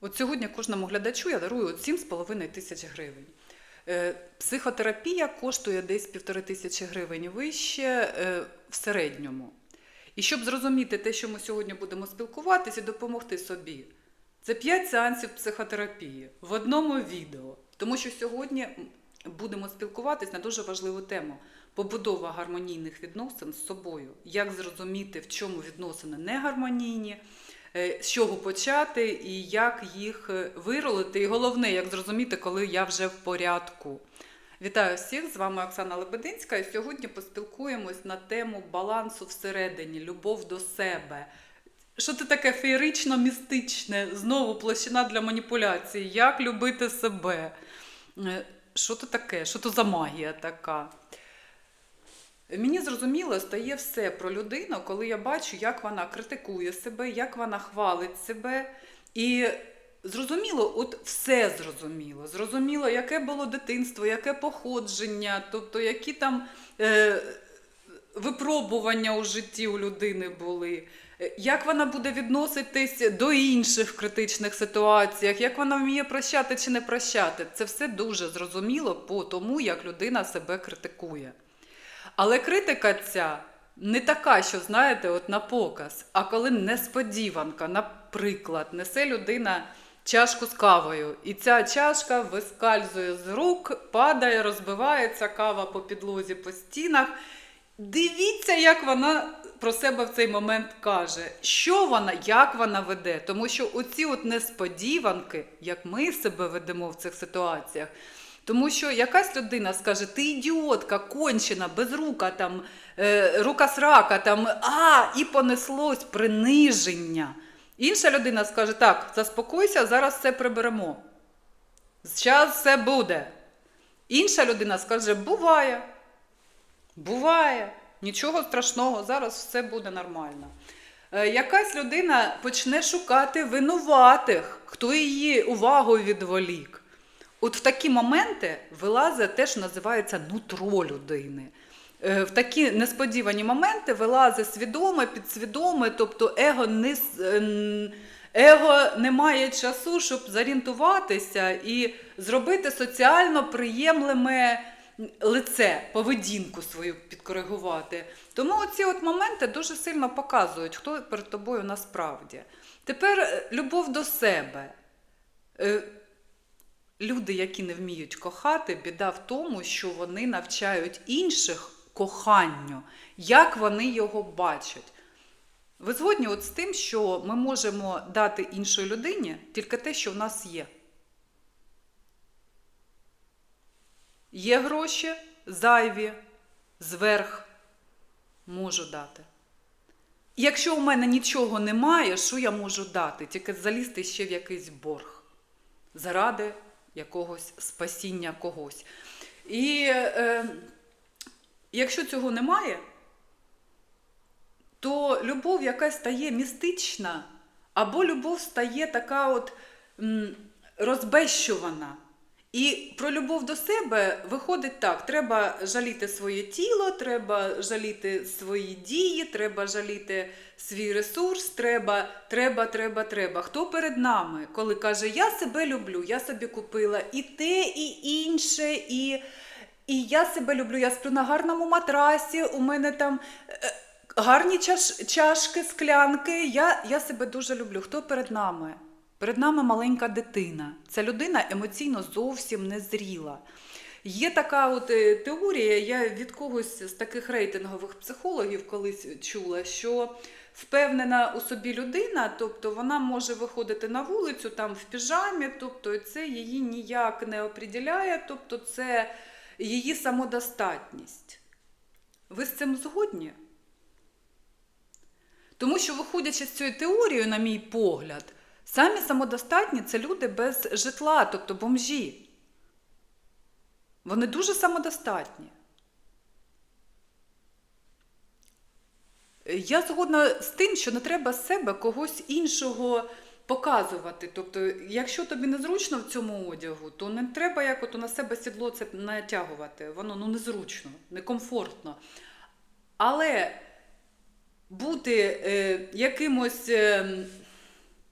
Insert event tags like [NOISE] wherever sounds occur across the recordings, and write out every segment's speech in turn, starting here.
От сьогодні кожному глядачу я дарую 7,5 тисяч гривень. Е, Психотерапія коштує десь півтори тисячі гривень вище е, в середньому. І щоб зрозуміти те, що ми сьогодні будемо спілкуватися і допомогти собі, це 5 сеансів психотерапії в одному відео. Тому що сьогодні будемо спілкуватись на дуже важливу тему побудова гармонійних відносин з собою. Як зрозуміти, в чому відносини не гармонійні, з чого почати і як їх е, виролити. І головне, як зрозуміти, коли я вже в порядку. Вітаю всіх! З вами Оксана Лебединська. І сьогодні поспілкуємось на тему балансу всередині, любов до себе. Що це таке феєрично містичне? Знову площина для маніпуляції. Як любити себе? Е, Що це таке? Що це за магія така? Мені зрозуміло стає все про людину, коли я бачу, як вона критикує себе, як вона хвалить себе. І зрозуміло, от все зрозуміло. Зрозуміло, яке було дитинство, яке походження, тобто які там е, випробування у житті у людини були. Е, Як вона буде відноситись до інших критичних ситуаціях, як вона вміє прощати чи не прощати, це все дуже зрозуміло по тому, як людина себе критикує. Але критика ця не така, що знаєте, от на показ, а коли несподіванка, наприклад, несе людина чашку з кавою, і ця чашка вискальзує з рук, падає, розбивається кава по підлозі, по стінах. Дивіться, як вона про себе в цей момент каже, що вона, як вона веде. Тому що оці от несподіванки, як ми себе ведемо в цих ситуаціях. Тому що якась людина скаже, ти ідіотка, кончена, безрука, там, е, рука срака, там, а, і понеслось приниження. Інша людина скаже, так, заспокойся, зараз все приберемо. Зараз все буде. Інша людина скаже, буває. Буває, нічого страшного, зараз все буде нормально. Е, Якась людина почне шукати винуватих, хто її увагу відволік. От в такі моменти вилазить те, що називається нутро людини. Е, В такі несподівані моменти вилазить свідоме, підсвідоме, тобто его не, е, его не має часу, щоб зорієнтуватися і зробити соціально приємлеме лице, поведінку свою підкоригувати. Тому оці от моменти дуже сильно показують, хто перед тобою насправді. Тепер е, любов до себе. Люди, які не вміють кохати, біда в тому, що вони навчають інших коханню, як вони його бачать. Ви згодні от з тим, що ми можемо дати іншій людині тільки те, що в нас є. Є гроші зайві, зверх можу дати. Якщо у мене нічого немає, що я можу дати? Тільки залізти ще в якийсь борг заради якогось спасіння когось. І е, якщо цього немає, то любов якась стає містична, або любов стає така от розбещувана. І про любов до себе виходить так: треба жаліти своє тіло, треба жаліти свої дії, треба жаліти свій ресурс, треба, треба, треба, треба. Хто перед нами, коли каже, я себе люблю, я собі купила і те, і інше, і, і я себе люблю, я сплю на гарному матрасі, у мене там. е, Гарні чаш, чашки, склянки. Я, я себе дуже люблю. Хто перед нами? Перед нами маленька дитина. Ця людина емоційно зовсім не зріла. Є така от е, теорія, я від когось з таких рейтингових психологів колись чула, що впевнена у собі людина, тобто вона може виходити на вулицю там в піжамі, тобто це її ніяк не оприділяє, тобто це її самодостатність. Ви з цим згодні? Тому що, виходячи з цієї теорії, на мій погляд, самі самодостатні це люди без житла, тобто бомжі. Вони дуже самодостатні. Я згодна з тим, що не треба з себе когось іншого показувати. Тобто, якщо тобі незручно в цьому одягу, то не треба як на себе сідло це натягувати. Воно ну, незручно, некомфортно. Але бути е, якимось е,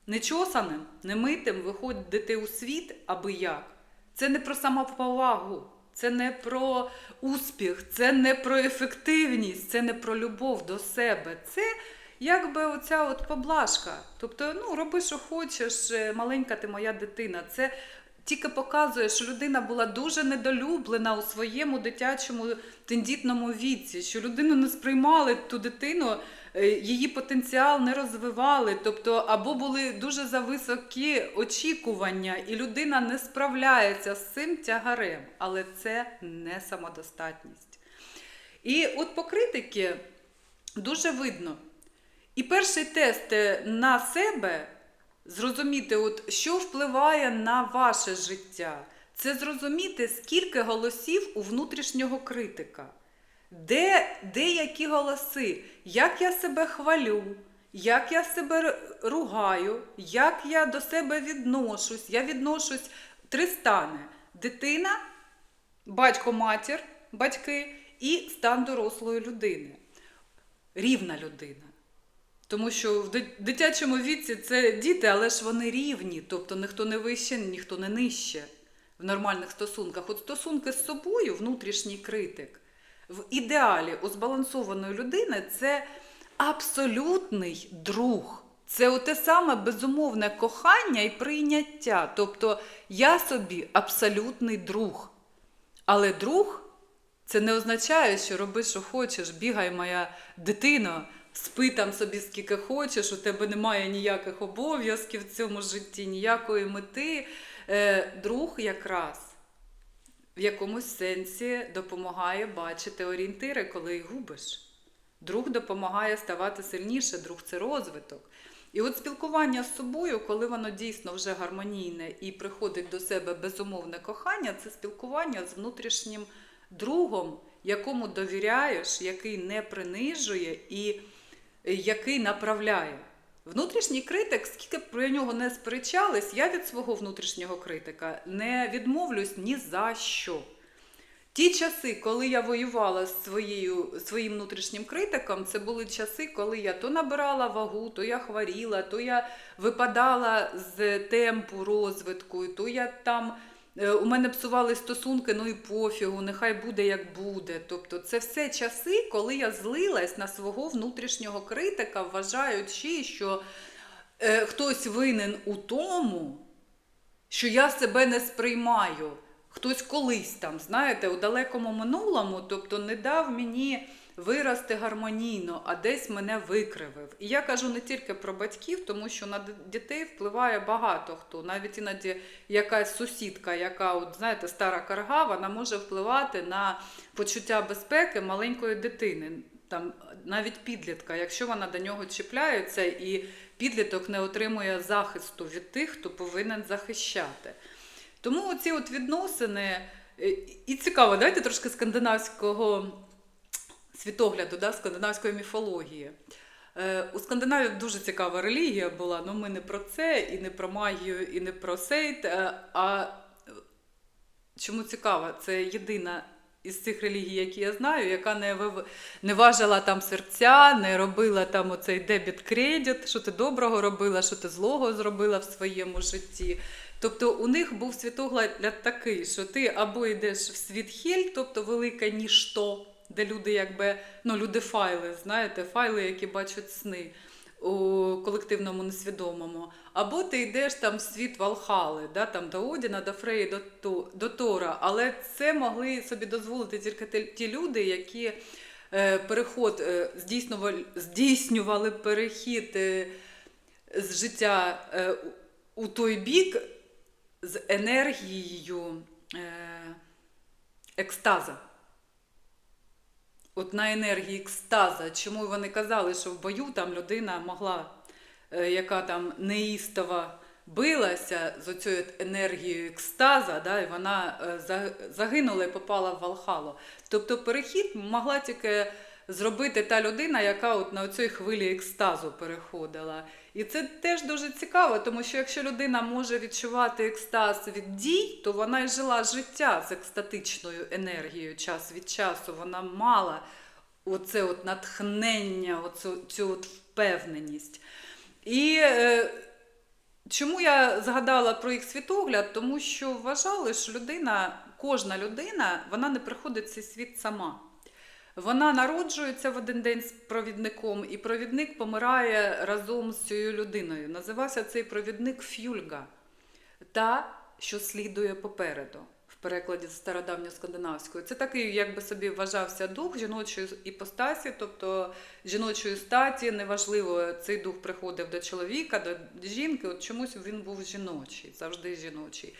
нечосаним, немитим виходити у світ аби як. Це не про самоповагу, це не про успіх, це не про ефективність, це не про любов до себе. Це якби оця от поблажка. Тобто, ну, роби, що хочеш, е, маленька ти моя дитина. Це тільки показує, що людина була дуже недолюблена у своєму дитячому тендітному віці, що людину не сприймали ту дитину, е, її потенціал не розвивали, тобто або були дуже зависокі очікування, і людина не справляється з цим тягарем, але це не самодостатність. І от по критики дуже видно. І перший тест е, на себе зрозуміти, от, що впливає на ваше життя, це зрозуміти, скільки голосів у внутрішнього критика. Де, де які голоси, як я себе хвалю, як я себе ругаю, як я до себе відношусь. Я відношусь три стани: дитина, батько, матір, батьки і стан дорослої людини. Рівна людина. Тому що в дитячому віці це діти, але ж вони рівні, тобто ніхто не вище, ніхто не нижче в нормальних стосунках. От стосунки з собою, внутрішній критик, в ідеалі у збалансованої людини це абсолютний друг. Це те саме безумовне кохання і прийняття. Тобто я собі абсолютний друг. Але друг це не означає, що роби, що хочеш, бігай, моя дитино, спи там собі скільки хочеш, у тебе немає ніяких обов'язків в цьому житті, ніякої мети. Е, друг якраз в якомусь сенсі допомагає бачити орієнтири, коли їх губиш. Друг допомагає ставати сильніше, друг це розвиток. І от спілкування з собою, коли воно дійсно вже гармонійне і приходить до себе безумовне кохання, це спілкування з внутрішнім другом, якому довіряєш, який не принижує і який направляє. Внутрішній критик, скільки б про нього не сперечались, я від свого внутрішнього критика не відмовлюсь ні за що. Ті часи, коли я воювала з своєю, своїм внутрішнім критиком, це були часи, коли я то набирала вагу, то я хворіла, то я випадала з темпу розвитку, то я там. Е, У мене псували стосунки, ну і пофігу, нехай буде як буде. Тобто це все часи, коли я злилась на свого внутрішнього критика, вважаючи, що е, хтось винен у тому, що я себе не сприймаю. Хтось колись там, знаєте, у далекому минулому, тобто не дав мені вирости гармонійно, а десь мене викривив. І я кажу не тільки про батьків, тому що на дітей впливає багато хто. Навіть іноді якась сусідка, яка, от, знаєте, стара карга, вона може впливати на почуття безпеки маленької дитини. Там навіть підлітка, якщо вона до нього чіпляється, і підліток не отримує захисту від тих, хто повинен захищати. Тому ці от відносини, е, і цікаво, давайте трошки скандинавського світогляду, да, скандинавської міфології. Е, У скандинавів дуже цікава релігія була, але ми не про це, і не про магію, і не про сейт. е, А чому цікаво? Це єдина із цих релігій, які я знаю, яка не, не важила там серця, не робила там оцей дебіт-кредит, що ти доброго робила, що ти злого зробила в своєму житті. Тобто у них був світогляд такий, що ти або йдеш в світ хель, тобто велике ніщо, де люди якби, ну, люди файли, знаєте, файли, які бачать сни у колективному несвідомому. Або ти йдеш там в світ Валхали, да, там до Одіна, до Фреї, до, до Тора. Але це могли собі дозволити тільки ті люди, які е, переход е, здійснювали, здійснювали перехід е, з життя е, у той бік з енергією е, екстаза. От на енергії екстаза. Чому вони казали, що в бою там людина могла, е, яка там неїстово билася з оцією енергією екстаза, да, і вона е, загинула і попала в Валхалу. Тобто перехід могла тільки зробити та людина, яка от на цій хвилі екстазу переходила. І це теж дуже цікаво, тому що якщо людина може відчувати екстаз від дій, то вона й жила життя з екстатичною енергією час від часу. Вона мала оце от натхнення, оцю, цю от впевненість. І е, Чому я згадала про їх світогляд? Тому що вважали, що людина, кожна людина, вона не приходить в цей світ сама. Вона народжується в один день з провідником, і провідник помирає разом з цією людиною. Називався цей провідник Фюльга, та, що слідує попереду, в перекладі з стародавньоскандинавської. Це такий, як би собі вважався дух жіночої іпостасі, тобто жіночої статі. Неважливо, цей дух приходив до чоловіка, до жінки. От чомусь він був жіночий, завжди жіночий.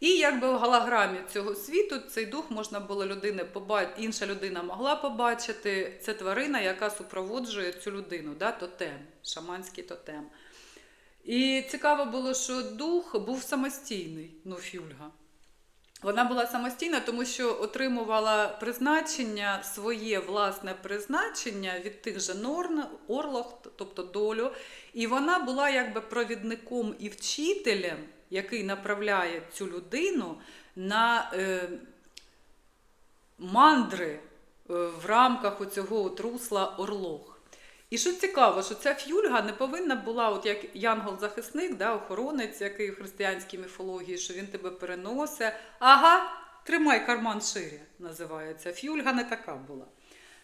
І якби в голограмі цього світу цей дух можна було людини побачити, інша людина могла побачити. Це тварина, яка супроводжує цю людину, да, тотем, шаманський тотем. І цікаво було, що дух був самостійний, ну, фюльга. Вона була самостійна, тому що отримувала призначення, своє власне призначення від тих же Норн, Орлох, тобто долю. І вона була якби провідником і вчителем, який направляє цю людину на е, мандри е, в рамках оцього от русла Орлох. І що цікаво, що ця фюльга не повинна була, от як янгол-захисник, да, охоронець, який в християнській міфології, що він тебе переносить. Ага, тримай карман шире, називається. Фюльга не така була.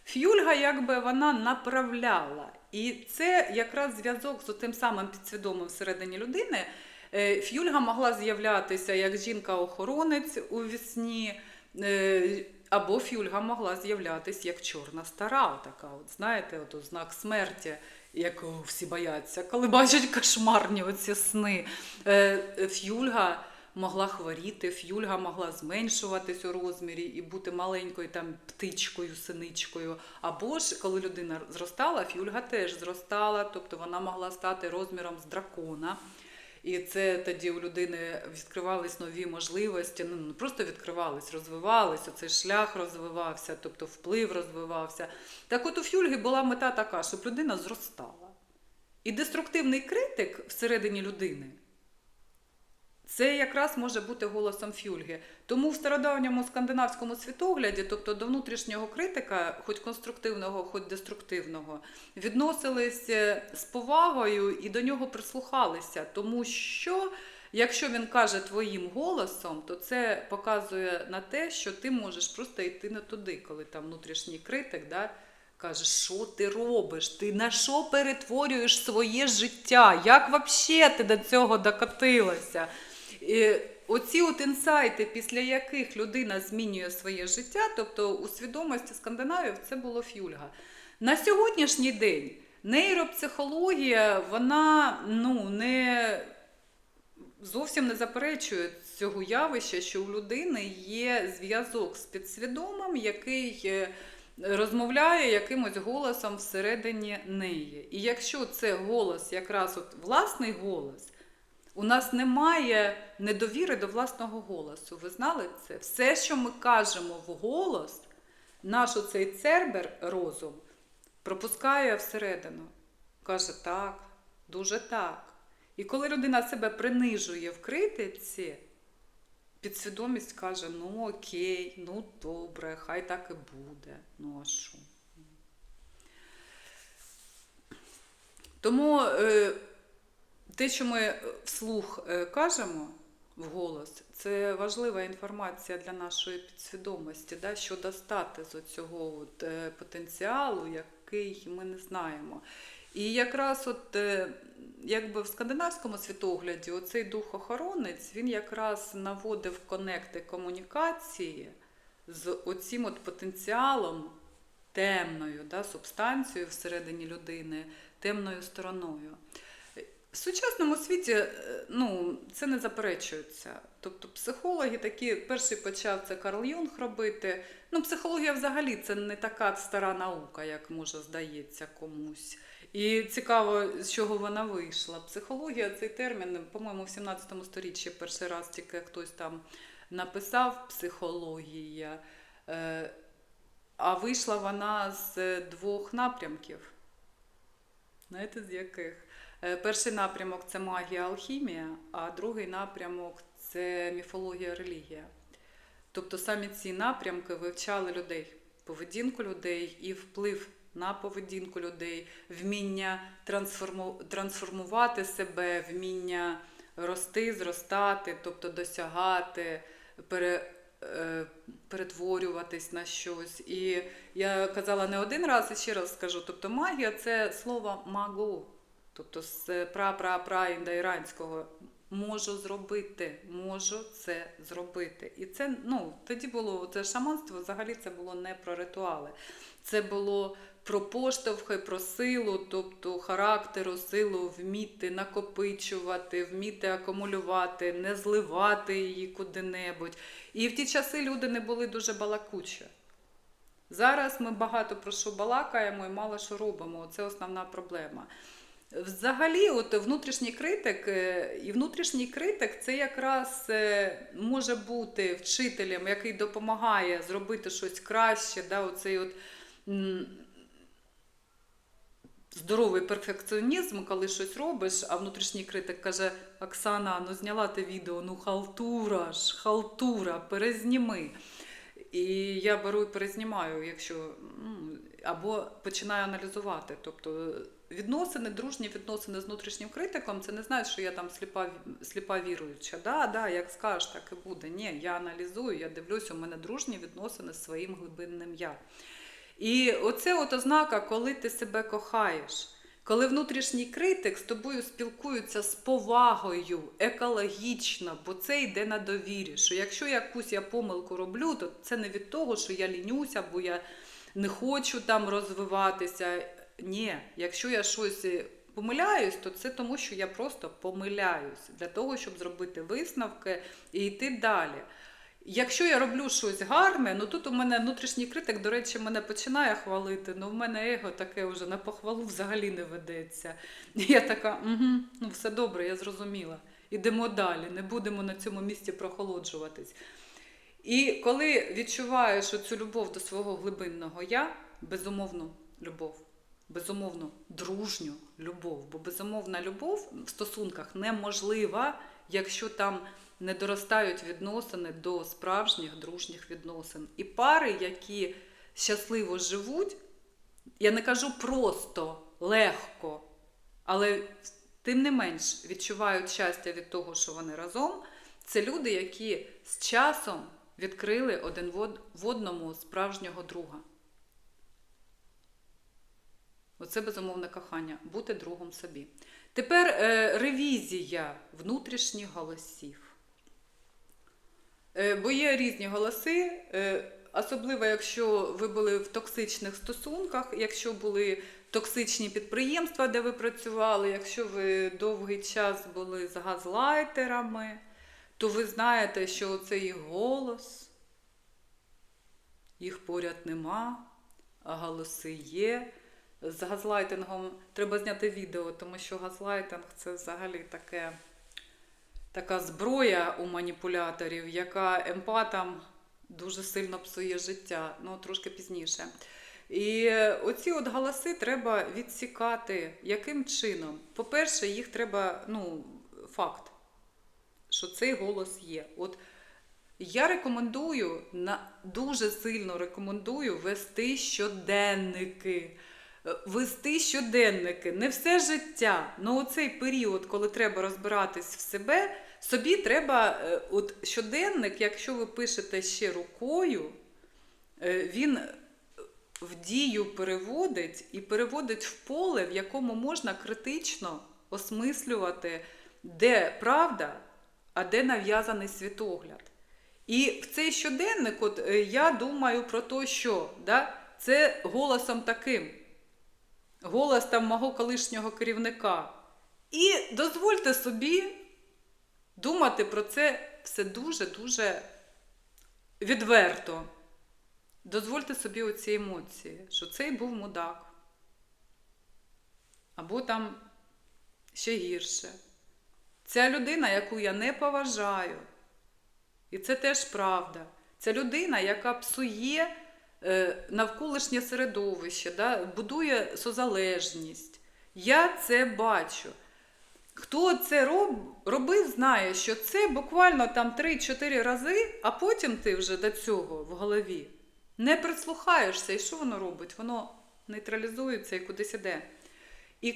Фюльга, якби вона направляла. І це якраз зв'язок з тим самим підсвідомим всередині людини. Е, Фюльга могла з'являтися як жінка-охоронець у вісні. е, або фюльга могла з'являтися як чорна стара, така, от знаєте, от знак смерті, якого всі бояться, коли бачать кошмарні оці сни. Е, Фюльга могла хворіти, фюльга могла зменшуватись у розмірі і бути маленькою там птичкою, синичкою. Або ж коли людина зростала, фюльга теж зростала, тобто вона могла стати розміром з дракона. І це тоді у людини відкривались нові можливості. Ну не просто відкривались, розвивалися. Цей шлях розвивався, тобто вплив розвивався. Так от у Фюльги була мета така, щоб людина зростала. І деструктивний критик всередині людини це якраз може бути голосом фюльги. Тому в стародавньому скандинавському світогляді, тобто до внутрішнього критика, хоч конструктивного, хоч деструктивного, відносились е, з повагою і до нього прислухалися. Тому що, якщо він каже твоїм голосом, то це показує на те, що ти можеш просто йти не туди, коли там внутрішній критик. Да, Каже, що ти робиш? Ти на що перетворюєш своє життя? Як взагалі ти до цього докотилася? Оці от інсайти, після яких людина змінює своє життя, тобто у свідомості скандинавів, це було фюльга. На сьогоднішній день нейропсихологія, вона ну, не зовсім не заперечує цього явища, що у людини є зв'язок з підсвідомим, який е, розмовляє якимось голосом всередині неї. І якщо це голос, якраз от власний голос. У нас немає недовіри до власного голосу. Ви знали це? Все, що ми кажемо в голос, наш оцей цербер розум пропускає всередину. Каже, так, дуже так. І коли людина себе принижує в критиці, підсвідомість каже: ну окей, ну добре, хай так і буде. Ну а що? Тому. Е, те, що ми вслух е, кажемо вголос, це важлива інформація для нашої підсвідомості, да, що достати з цього от, е, потенціалу, який ми не знаємо. І якраз от, е, якби в скандинавському світогляді оцей дух-охоронець він якраз наводив конекти комунікації з оцим от потенціалом темною да, субстанцією всередині людини, темною стороною. В сучасному світі е, ну, це не заперечується. Тобто психологи такі, перший почав це Карл Юнг робити. Ну, Психологія взагалі це не така стара наука, як може здається комусь. І цікаво, з чого вона вийшла. Психологія цей термін, по-моєму, в 17 сторіччі перший раз тільки хтось там написав психологія, е, а вийшла вона з двох напрямків. Знаєте, з яких? Е, перший напрямок це магія, алхімія, а другий напрямок це міфологія, релігія. Тобто самі ці напрямки вивчали людей, поведінку людей і вплив на поведінку людей, вміння трансформувати себе, вміння рости, зростати, тобто досягати, пере, е, перетворюватись на щось. І я казала не один раз, і ще раз скажу: тобто магія це слово магу, тобто з пра-пра-пра індоіранського. Можу зробити, можу це зробити. І це ну тоді було це шаманство. Взагалі це було не про ритуали. Це було про поштовхи, про силу, тобто характеру, силу вміти накопичувати, вміти акумулювати, не зливати її куди-небудь. І в ті часи люди не були дуже балакучі. Зараз ми багато про що балакаємо і мало що робимо. Це основна проблема. Взагалі, от внутрішній критик, е, і внутрішній критик це якраз е, може бути вчителем, який допомагає зробити щось краще. Да, оцей от, здоровий перфекціонізм, коли щось робиш, а внутрішній критик каже: Оксана, ну зняла ти відео, ну халтура ж, халтура, перезніми. І я беру і перезнімаю, якщо ну, або починаю аналізувати. Тобто відносини, дружні відносини з внутрішнім критиком, це не значить, що я там сліпа, сліпа віруюча. Да, да, як скажеш, так і буде. Ні, я аналізую, я дивлюсь, у мене дружні відносини з своїм глибинним я. І оце от ознака, коли ти себе кохаєш. Коли внутрішній критик з тобою спілкується з повагою, екологічно, бо це йде на довірі. Що якщо якусь я помилку роблю, то це не від того, що я лінюся, бо я не хочу там розвиватися. Ні, якщо я щось помиляюсь, то це тому, що я просто помиляюсь для того, щоб зробити висновки і йти далі. Якщо я роблю щось гарне, ну тут у мене внутрішній критик, до речі, мене починає хвалити, але в мене его таке вже на похвалу взагалі не ведеться. Я така, угу, ну все добре, я зрозуміла. Ідемо далі, не будемо на цьому місці прохолоджуватись. І коли відчуваєш оцю любов до свого глибинного я, безумовну любов, безумовно дружню любов, бо безумовна любов в стосунках неможлива, якщо там не доростають відносини до справжніх дружніх відносин. І пари, які щасливо живуть, я не кажу просто, легко, але тим не менш відчувають щастя від того, що вони разом. Це люди, які з часом відкрили один в одному справжнього друга. Оце безумовне кохання, бути другом собі. Тепер е, ревізія внутрішніх голосів. Е, бо є різні голоси, е, особливо якщо ви були в токсичних стосунках, якщо були токсичні підприємства, де ви працювали, якщо ви довгий час були з газлайтерами, то ви знаєте, що це їх голос, їх поряд нема, а голоси є. З газлайтингом треба зняти відео, тому що газлайтинг це взагалі таке така зброя у маніпуляторів, яка емпатам дуже сильно псує життя, ну трошки пізніше. І оці от голоси треба відсікати. Яким чином? По-перше, їх треба, ну, факт, що цей голос є. От я рекомендую, дуже сильно рекомендую вести щоденники. Вести щоденники, не все життя. Ну оцей період, коли треба розбиратись в себе, собі треба от щоденник, якщо ви пишете ще рукою, він в дію переводить і переводить в поле, в якому можна критично осмислювати, де правда, а де нав'язаний світогляд. І в цей щоденник, от я думаю про те, що да, це голосом таким голос там мого колишнього керівника. І дозвольте собі думати про це все дуже-дуже відверто. Дозвольте собі оці емоції, що цей був мудак. Або там ще гірше. Ця людина, яку я не поважаю. І це теж правда. Це людина, яка псує навколишнє середовище, да, будує созалежність. Я це бачу. Хто це роб, робив, знає, що це буквально там 3-4 рази, а потім ти вже до цього в голові не прислухаєшся, і що воно робить? Воно нейтралізується і кудись іде. І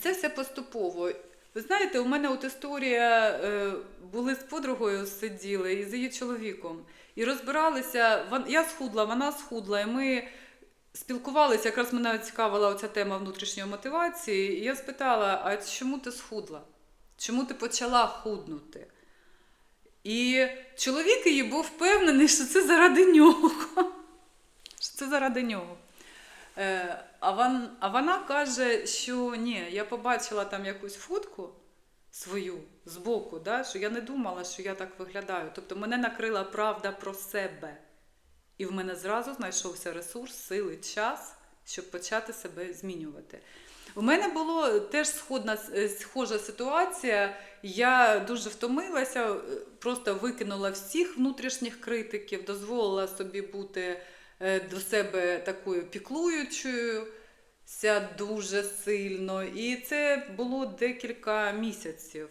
це все поступово. Ви знаєте, у мене от історія е, були з подругою сиділи і з її чоловіком. І розбиралися, я схудла, вона схудла, і ми спілкувалися, якраз мене цікавила оця тема внутрішньої мотивації. І я спитала: а чому ти схудла? Чому ти почала худнути? І чоловік її був впевнений, що це заради нього. [LAUGHS] Що це заради нього. Е, а вона каже, що ні, я побачила там якусь фотку свою збоку, да, що я не думала, що я так виглядаю. Тобто мене накрила правда про себе. І в мене зразу знайшовся ресурс, сили, час, щоб почати себе змінювати. У мене було теж сходна, е, схожа ситуація. Я дуже втомилася, е, просто викинула всіх внутрішніх критиків, дозволила собі бути е, до себе такою піклуючою дуже сильно. І це було декілька місяців.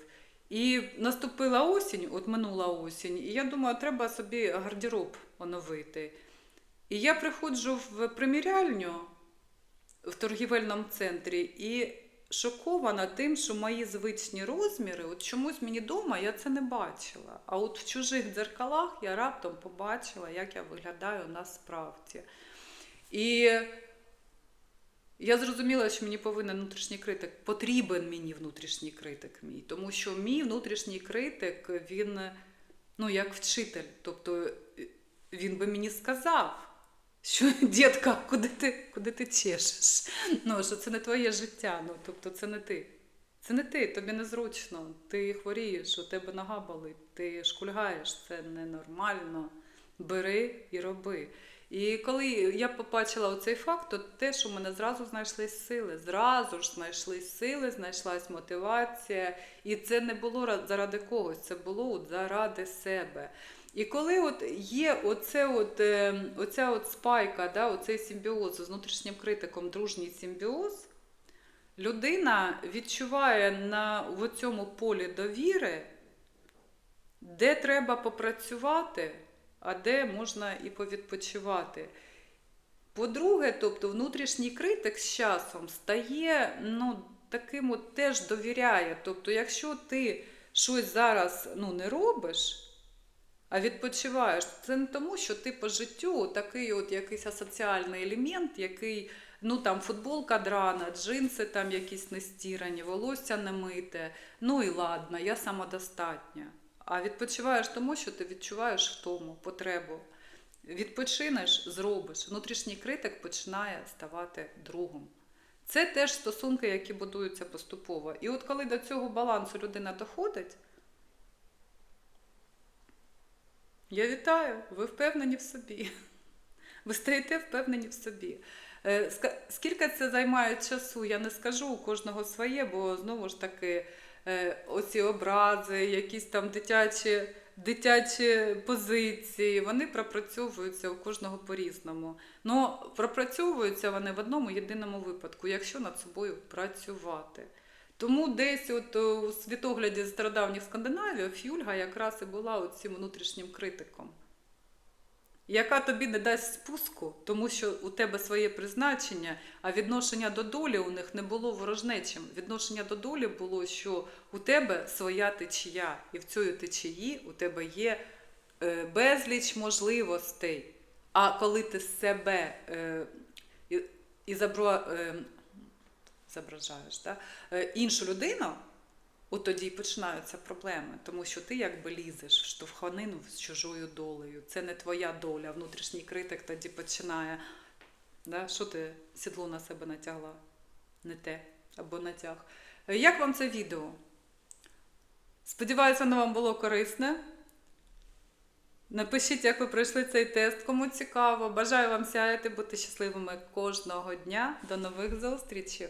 І наступила осінь, от минула осінь, і я думаю, треба собі гардероб оновити. І я приходжу в приміряльню в торгівельному центрі і шокована тим, що мої звичні розміри, от чомусь мені вдома я це не бачила. А от в чужих дзеркалах я раптом побачила, як я виглядаю насправді. І я зрозуміла, що мені повинен внутрішній критик, потрібен мені внутрішній критик мій, тому що мій внутрішній критик, він ну, як вчитель. Тобто е, він би мені сказав, що [LAUGHS] дітка, куди ти, куди ти чешеш? Ну, що це не твоє життя, ну, тобто це не ти. Це не ти, тобі незручно, ти хворієш, у тебе нога болить, ти шкульгаєш, це ненормально. Бери і роби. І коли я побачила оцей факт, то теж у мене зразу знайшлись сили. Зразу ж знайшлись сили, знайшлась мотивація. І це не було заради когось, це було от заради себе. І коли от є оце от, е, оця от спайка, да, оцей симбіоз з внутрішнім критиком, дружній симбіоз, людина відчуває на в цьому полі довіри, де треба попрацювати, а де можна і повідпочивати. По-друге, тобто внутрішній критик з часом стає ну, таким от теж довіряє. Тобто, якщо ти щось зараз ну, не робиш, а відпочиваєш, це не тому, що ти по життю такий от якийсь асоціальний елемент, який ну там футболка драна, джинси там якісь нестірані, волосся не мите. Ну і ладно, я самодостатня. А відпочиваєш тому, що ти відчуваєш втому, потребу. Відпочинеш, зробиш. Внутрішній критик починає ставати другом. Це теж стосунки, які будуються поступово. І от коли до цього балансу людина доходить, я вітаю, ви впевнені в собі. Ви стаєте впевнені в собі. Е, Скільки це займає часу, я не скажу, у кожного своє, бо знову ж таки оці образи, якісь там дитячі, дитячі позиції, вони пропрацьовуються у кожного по-різному. Ну, пропрацьовуються вони в одному єдиному випадку, якщо над собою працювати. Тому десь от е, у світогляді стародавніх Скандинавів Фюльга якраз і була цим внутрішнім критиком, яка тобі не дасть спуску, тому що у тебе своє призначення, а відношення до долі у них не було ворожнечим. Відношення до долі було, що у тебе своя течія, і в цій течії у тебе є е, безліч можливостей. А коли ти себе е, і, забро, е, зображаєш да? іншу людину, от тоді починаються проблеми, тому що ти якби лізеш в штовханину з чужою долею. Це не твоя доля. Внутрішній критик тоді починає. Да? Що ти сідло на себе натягла? Не те або натяг. Як вам це відео? Сподіваюся, воно вам було корисне. Напишіть, як ви пройшли цей тест, кому цікаво. Бажаю вам сяяти, бути щасливими кожного дня. До нових зустрічей!